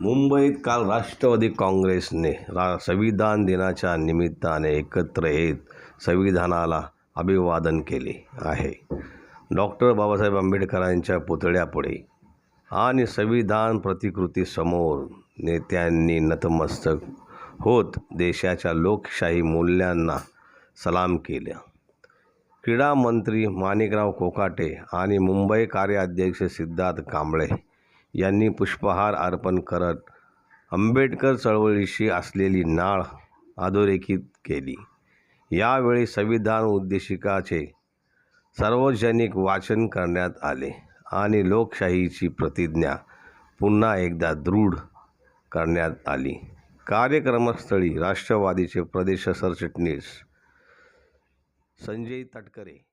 मुंबईत काल राष्ट्रवादी काँग्रेसने रा संविधान दिनाच्या निमित्ताने एकत्र येत संविधानाला अभिवादन केले आहे. डॉक्टर बाबासाहेब आंबेडकरांच्या पुतळ्यापुढे आणि संविधान प्रतिकृतीसमोर नेत्यांनी नतमस्तक होत देशाच्या लोकशाही मूल्यांना सलाम केल्या. क्रीडा मंत्री माणिकराव कोकाटे आणि मुंबई कार्याध्यक्ष सिद्धार्थ कांबळे यांनी पुष्पहार अर्पण करत आंबेडकर चळवळीशी असलेली नाळ अधोरेखित केली. यावेळी संविधान उद्देशिकाचे सार्वजनिक वाचन करण्यात आले आणि लोकशाहीची प्रतिज्ञा पुन्हा एकदा दृढ करण्यात आली. कार्यक्रमस्थळी राष्ट्रवादीचे प्रदेश सरचिटणीस संजय तटकरे